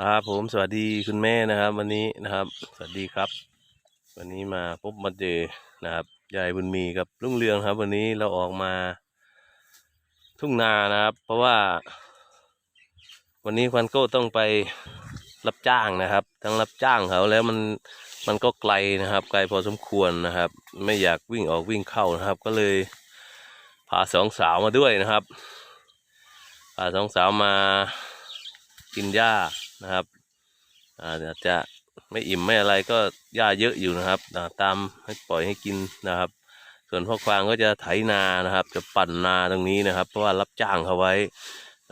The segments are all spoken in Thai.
ครับผมสวัสดีคุณแม่นะครับ วันนี้นะครับ สวัสดีครับ วันนี้มาพบมาเจอนะครับยายบุญมีกับลุงเรืองครับ วันนี้เราออกมา ทุ่งนานะครับ เพราะว่า วันนี้ควันโก้ต้องไปรับจ้างนะครับ ทั้งรับจ้างเขาแล้วมันมันก็ไกลนะครับ ไกลพอสมควรนะครับ ไม่อยากวิ่งออกวิ่งเข้านะครับ ก็เลยพาสองสาวมาด้วยนะครับพาสองสาวมากินหญ้า นะครับอาจจะไม่อิ่มไม่อะไรก็หญ้าเยอะอยู่นะครับตามให้ปล่อยให้กินนะครับ ส่วนพ่อควางก็จะไถนานะครับ จะปั่นนาตรงนี้นะครับ เพราะว่ารับจ้างเขาไว้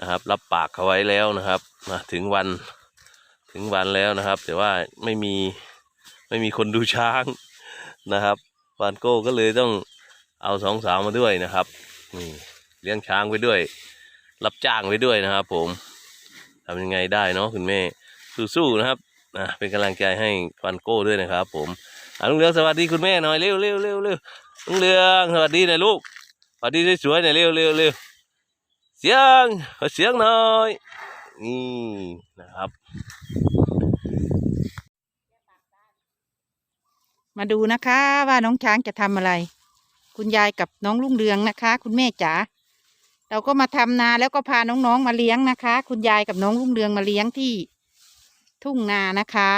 นะครับ รับปากเขาไว้แล้วนะครับมาถึงวันถึงวันแล้วนะครับ แต่ว่าไม่มีไม่มีคนดูช้างนะครับวานโก้ก็เลยต้องเอาสองสาวมาด้วยนะครับนี่เลี้ยงช้างไปด้วย รับจ้างไปด้วยนะครับผม ทำยังไงได้เนาะคุณแม่สู้ๆนะครับนะเป็นกำลังใจให้วานโก้ด้วยนะครับ ผมอะลุงเรืองสวัสดีคุณแม่หน่อยเร็วเร็วเร็วเร็วลุงเรืองสวัสดีหน่อยลูกสวัสดีสวยๆหน่อยเร็วเร็วเร็วเสียงขอเสียงหน่อยนี่นะครับ มาดูนะคะว่าน้องช้างจะทำอะไร คุณยายกับน้องลุงเรืองนะคะ คุณแม่จ๋า เราก็มาทำนาแล้วก็พาน้องๆมาเลี้ยงนะคะ คุณยายกับน้องลุงเรืองมาเลี้ยงที่ทุ่งนานะคะ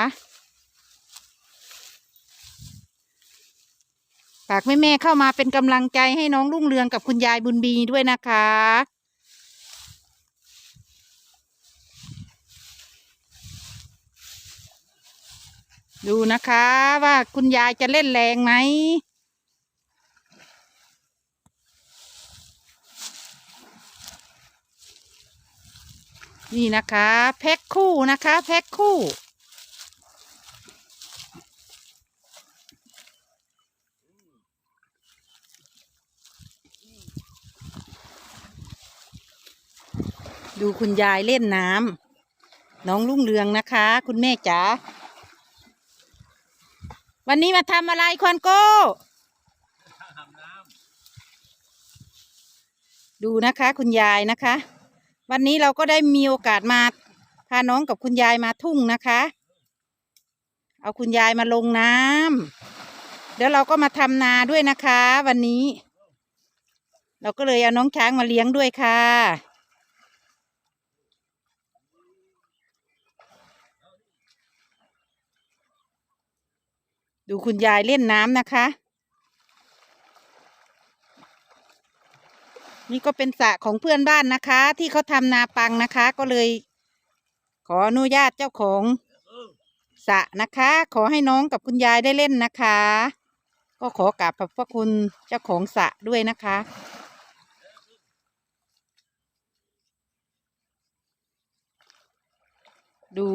ฝากแม่ๆเข้ามาเป็นกำลังใจให้น้องลุงเรืองกับคุณยายบุญบีด้วยนะคะ ดูนะคะว่าคุณยายจะเล่นแรงไหม นี่นะคะ แพ็คคู่นะคะ แพ็คคู่ ดูคุณยายเล่นน้ำน้องลุงเรืองนะคะ คุณแม่จ๋าวันนี้มาทำอะไรควันโก้ ดูนะคะ คุณยายนะคะ วันนี้เราก็ได้มีโอกาสมาพาน้องกับคุณยายมาทุ่งนะคะ เอาคุณยายมาลงน้ำเดี๋ยวเราก็มาทำนาด้วยนะคะ วันนี้ เราก็เลยเอาน้องช้างมาเลี้ยงด้วยค่ะดูคุณยายเล่นน้ำนะคะ นี่ก็เป็นสระของเพื่อนบ้านนะคะ ที่เขาทำนาปังนะคะ ก็เลย ขออนุญาตเจ้าของสระนะคะ ขอให้น้องกับคุณยายได้เล่นนะคะ ก็ขอกราบขอบพระคุณเจ้าของสระด้วยนะคะ ดู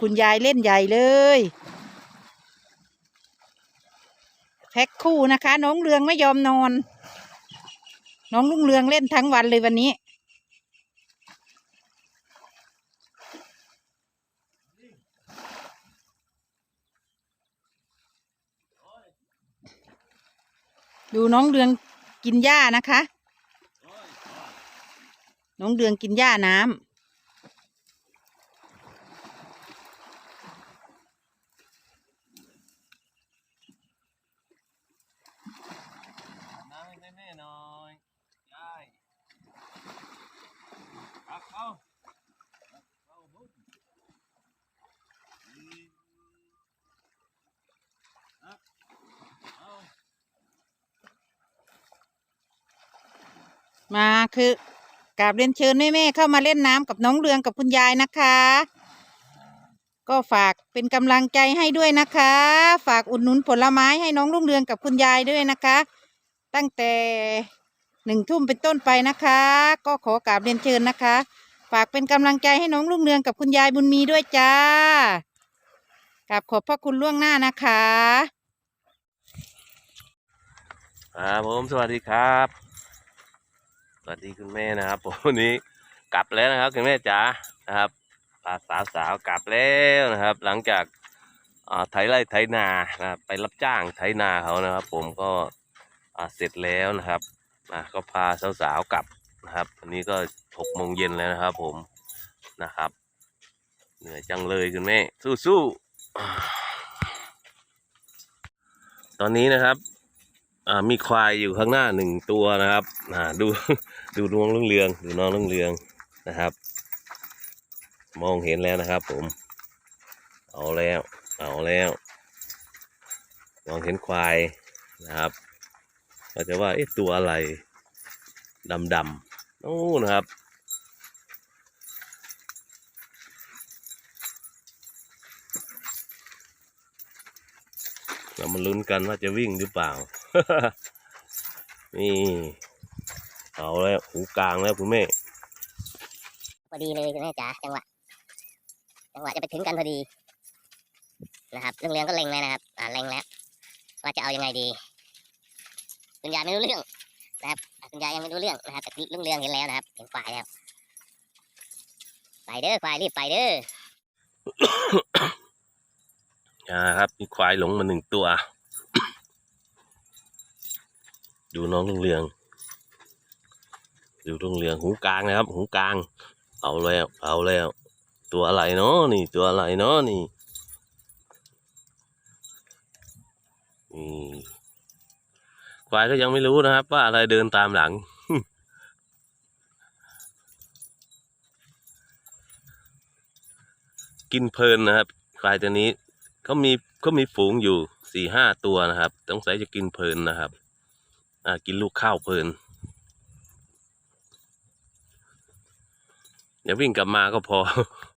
คุณยายเล่นใหญ่เลยแพ็คคู่นะคะ น้องเรืองไม่ยอมนอน น้องลุงเรืองเล่นทั้งวันเลยวันนี้ ดูน้องเรืองกินหญ้านะคะ น้องเรืองกินหญ้าน้ำ น้ำให้แม่หน่อยได้ครับเอาเอาบุ้มครับเอา มาคือกราบเรียนเชิญแม่ๆเข้ามาเล่นน้ำกับน้องเรืองกับคุณยายนะคะ ก็ฝากเป็นกำลังใจให้ด้วยนะคะ ฝากอุดหนุนผลไม้ให้น้องลุงเรืองกับคุณยายด้วยนะคะ ตั้งแต่หนึ่งทุ่มเป็นต้นไปนะคะ ก็ขอกราบเรียนเชิญนะคะ ฝากเป็นกำลังใจให้น้องลุงเรืองกับคุณยายบุญมีด้วยจ้ากราบขอบพระคุณล่วงหน้านะคะครับผมสวัสดีครับ วัสดีคุณแม่นะครับผมวันนี้กลับแล้วนะครับคุณแม่จ๋านะครับพาสาวสาวๆกลับแล้วนะครับ หลังจากอ่าไถไร่ไถนานะไปรับจ้างไถนาเขานะครับ ผมก็เสร็จแล้วนะครับก็พาสาวๆกลับนะครับวันนี้ก็หกโมงเย็นแล้วนะครับ ผมนะครับ เหนื่อยจังเลยคุณแม่สู้ๆตอนนี้นะครับ อ่ามีควายอยู่ข้างหน้าหนึ่งตัวนะครับอ่าดูดูน้องเรื่องเรืองดูน้องเรื่องเรืองนะครับ มองเห็นแล้วนะครับ ผม เอาแล้ว เอาแล้วมองเห็นควายนะครับก็จะว่าเอ๊ะตัวอะไรดำๆโอ้นะครับเรามาลุ้นกันว่าจะวิ่งหรือเปล่า นี่ เอาแล้วหูกลางแล้วคุณแม่พอดีเลยคุณแม่จ๋าจังหวะจังหวะจะไปถึงกันพอดี นะครับเรื่องเรืองก็เล็งเลยนะครับ อ่าเล็งแล้วว่าจะเอายังไงดีคุณยายไม่รู้เรื่องนะครับอ่าคุณยายยังไม่รู้เรื่องนะครับแต่เรื่องเรืองเห็นแล้วนะครับเห็นฝ่ายแล้วไปเด้อฝ่ายรีบไปเด้ออ่าครับมีควายหลงมาหนึ่งตัว ดูน้องเรืองเรือง ดูเรืองเรืองหูกลางนะครับ หูกลาง เอาแล้ว เอาแล้ว ตัวอะไรเนาะนี่ ตัวอะไรเนาะนี่นี่ควายก็ยังไม่รู้นะครับ ว่าอะไรเดินตามหลังกินเพลินนะครับควายตัวนี้เขามีเขามีฝูงอยู่สี่ห้าตัวนะครับสงสัยจะกินเพลินนะครับ กินลูกข้าวเพลิน เดี๋ยววิ่งกลับมาก็พอ